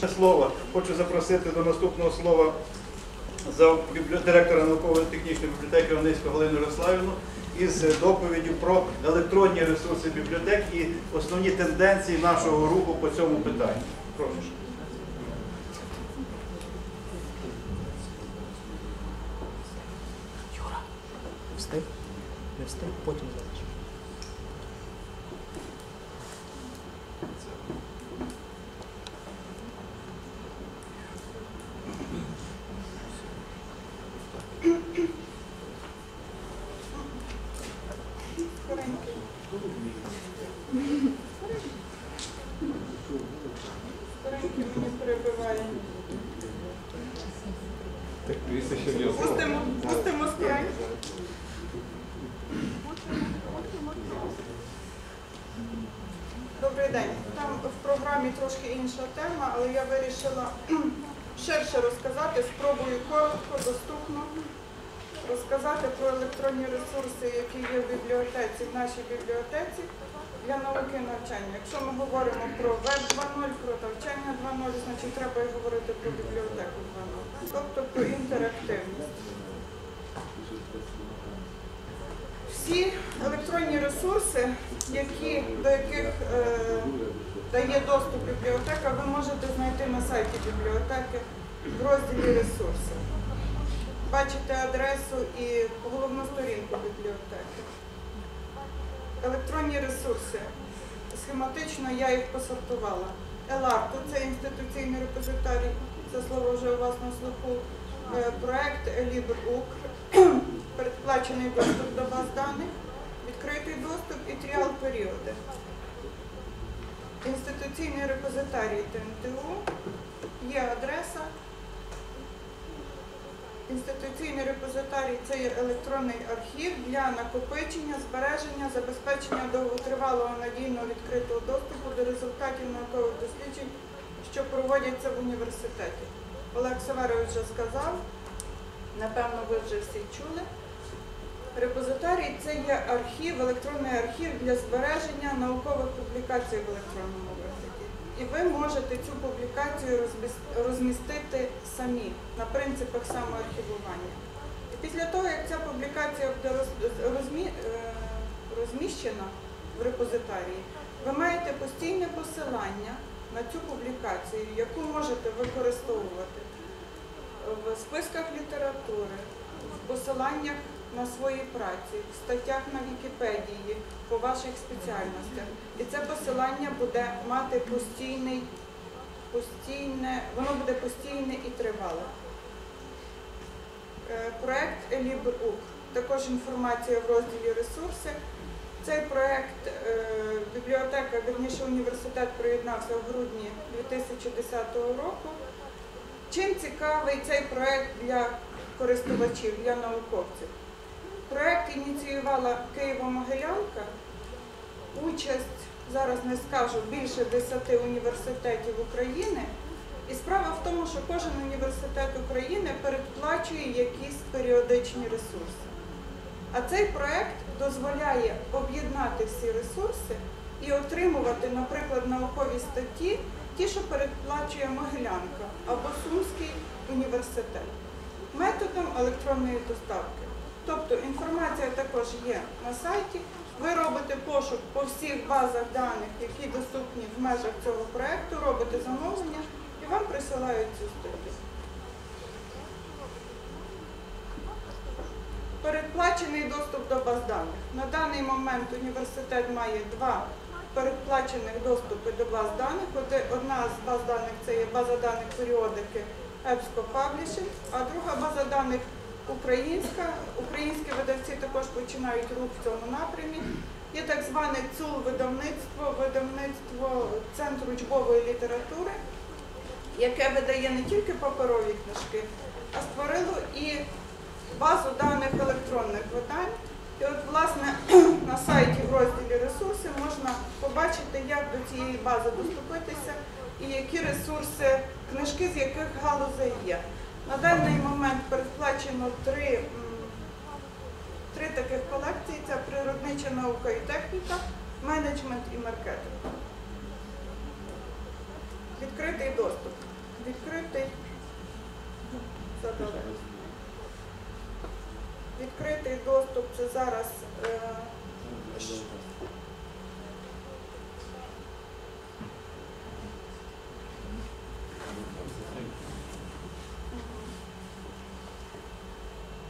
Слово хочу запросити до наступного слова за директора науково-технічної бібліотеки Онецького Галину Ярославівну із доповіддю про електронні ресурси бібліотек і основні тенденції нашого руху по цьому питанню. Прошу. Юра, встиг? Не встиг, потім залиш. Скоренький мені перебиває. Так, Пустимо, пустимо. Добрий день. Там в програмі трошки інша тема, але я вирішила ширше розказати, спробую коротко, доступно розказати про електронні ресурси, які є в бібліотеці, в нашій бібліотеці для науки і навчання. Якщо ми говоримо про веб 2.0, про навчання 2.0, значить треба і говорити про бібліотеку 2.0, тобто про інтерактивність. Всі електронні ресурси, які, до яких е, дає доступ бібліотека, ви можете знайти на сайті бібліотеки в розділі ресурси. Бачите адресу і головну сторінку бібліотеки. Електронні ресурси. Схематично я їх посортувала. ЕЛАРТу це інституційний репозиторій, це слово вже у вас на слуху. Е, Проект Лібр.Укр, передплачений доступ до баз даних, відкритий доступ і тріал періоди. Інституційний репозиторій ТНТУ, є адреса. Інституційний репозиторій це є електронний архів для накопичення, збереження, забезпечення довготривалого надійного відкритого доступу до результатів наукових досліджень, що проводяться в університеті. Олег Саверович вже сказав, напевно, ви вже всі чули. Репозиторій це є архів, електронний архів для збереження наукових публікацій в електронному вигляді. І ви можете цю публікацію розміс- розмістити самі на принципах самоархівування. І після того, як ця публікація буде е, розміщена в репозиторії, ви маєте постійне посилання на цю публікацію, яку можете використовувати в списках літератури, в посиланнях на свої праці, в статтях на Вікіпедії по ваших спеціальностях. І це посилання буде мати постійний, постійне, воно буде постійне і тривале. Е, Проект Елібр.Ук. Також інформація в розділі ресурси. Цей проект е, бібліотека, вірніше університет приєднався в грудні 2010 року. Чим цікавий цей проект для користувачів, для науковців? Проект ініціювала Києво-Могилянка. Участь, зараз не скажу, більше 10 університетів України. І справа в тому, що кожен університет України передплачує якісь періодичні ресурси. А цей проект дозволяє об'єднати всі ресурси і отримувати, наприклад, наукові статті, ті, що передплачує Могилянка або Сумський університет, методом електронної доставки. Тобто інформація також є на сайті. Ви робите пошук по всіх базах даних, які доступні в межах цього проекту, робите замовлення і вам присилають цю статтю. Передплачений доступ до баз даних. На даний момент університет має два передплачених доступи до баз даних. Одна з баз даних це є база даних періодики EBSCO Publishing, а друга база даних українська. Українські видавці також починають рух в цьому напрямі. Є так зване ЦУЛ видавництво, видавництво Центру учбової літератури, яке видає не тільки паперові книжки, а створило і базу даних електронних видань. І от, власне, на сайті в розділі ресурси можна побачити, як до цієї бази доступитися і які ресурси, книжки з яких галузей є. На даний момент передплачено три, три таких колекції: це природнича наука і техніка, менеджмент і маркетинг. Відкритий доступ. Відкритий. Відкритий доступ це зараз. Е,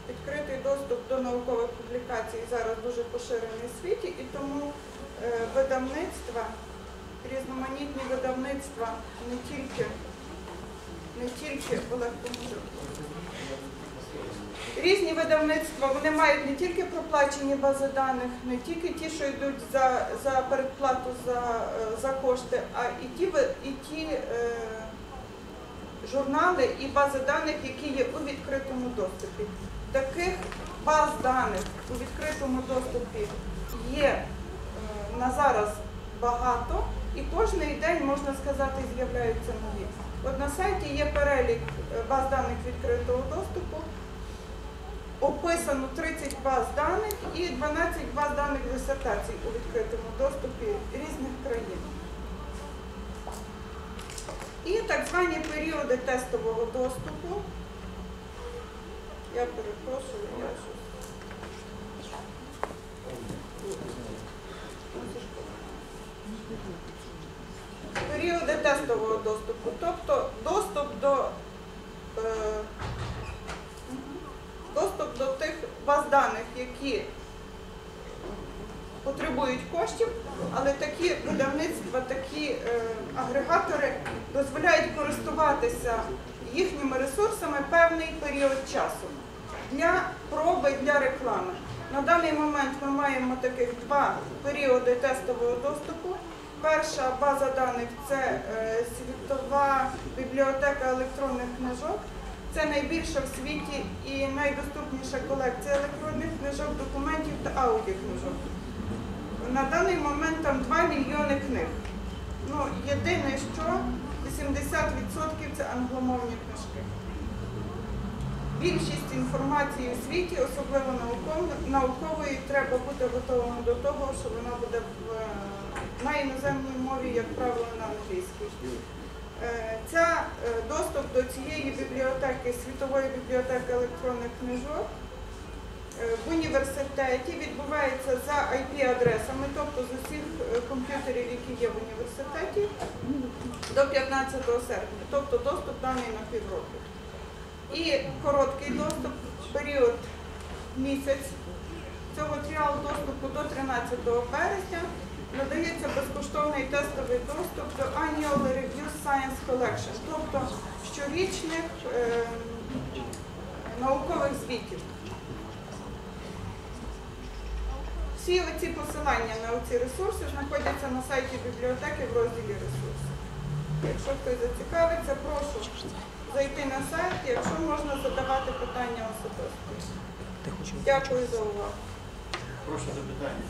Відкритий доступ до наукових публікацій зараз дуже поширений в світі, і тому е, видавництва, різноманітні видавництва не тільки, не тільки Олег поможе. Різні видавництва вони мають не тільки проплачені бази даних, не тільки ті, що йдуть за, за передплату за, е, за кошти, а і ті, і ті е, журнали і бази даних, які є у відкритому доступі. Таких баз даних у відкритому доступі є е, на зараз багато, і кожний день, можна сказати, з'являються нові. От на сайті є перелік е, баз даних відкритого доступу. Описано 30 баз даних і 12 баз даних дисертацій у відкритому доступі різних країн. І так звані періоди тестового доступу. Я перепрошую, я щось. Періоди тестового доступу, тобто доступ до е, доступ до тих баз даних, які потребують коштів, але такі видавництва, такі е, агрегатори дозволяють користуватися їхніми ресурсами певний період часу для проби, для реклами. На даний момент ми маємо таких два періоди тестового доступу. Перша база даних це е, світова бібліотека електронних книжок. Це найбільша в світі і найдоступніша колекція електронних книжок, документів та аудіокнижок. На даний момент там 2 мільйони книг. Ну, єдине, що 80% це англомовні книжки. Більшість інформації у світі, особливо наукової, треба бути готовим до того, що вона буде в, е, на іноземній мові, як правило, на англійській. Е, Ця е, доступ до цієї бібліотеки, світової бібліотеки електронних книжок, в університеті відбувається за IP-адресами, тобто з усіх комп'ютерів, які є в університеті, до 15 серпня, тобто доступ даний на півроку. І короткий доступ, період місяць цього тріал доступу до 13 березня надається безкоштовний тестовий доступ до Annual Review Science Collection, тобто щорічних е, наукових звітів. Всі оці посилання на ці ресурси знаходяться на сайті бібліотеки в розділі ресурси. Якщо хтось зацікавиться, прошу зайти на сайт, якщо можна задавати питання особисто. Дякую за увагу. Прошу запитання.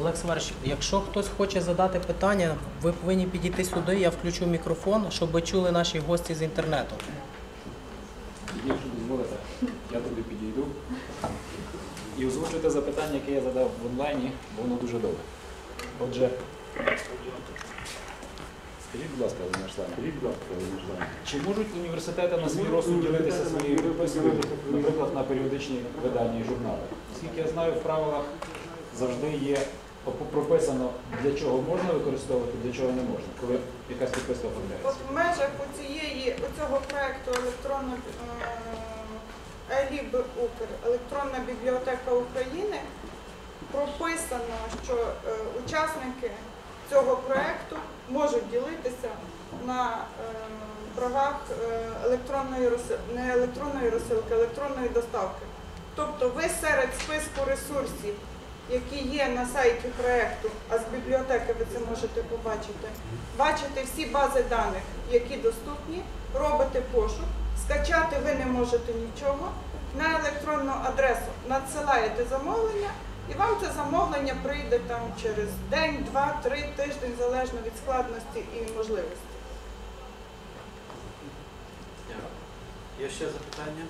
Олег Сварич, якщо хтось хоче задати питання, ви повинні підійти сюди, я включу мікрофон, щоб ви чули наші гості з інтернету. Якщо дозволите, я туди підійду. І озвучу те запитання, яке я задав в онлайні, бо воно дуже довге. Отже, скажіть, будь ласка, Володимир Славович, чи можуть університети на свій розсуд ділитися своєю підпискою, наприклад, на періодичні видання і журнали? Оскільки я знаю, в правилах завжди є прописано, для чого можна використовувати, для чого не можна, коли якась підписка оформляється. От в межах цієї цього проекту електронна е, ЕЛІБ Укр, електронна бібліотека України прописано, що е, учасники цього проекту можуть ділитися на е, правах е, електронної не електронної розсилки, електронної доставки. Тобто ви серед списку ресурсів, які є на сайті проекту, а з бібліотеки ви це можете побачити, бачите всі бази даних, які доступні, робите пошук, скачати ви не можете нічого, на електронну адресу надсилаєте замовлення, і вам це замовлення прийде там через день, два, три тиждень, залежно від складності і можливості. Є ще запитання?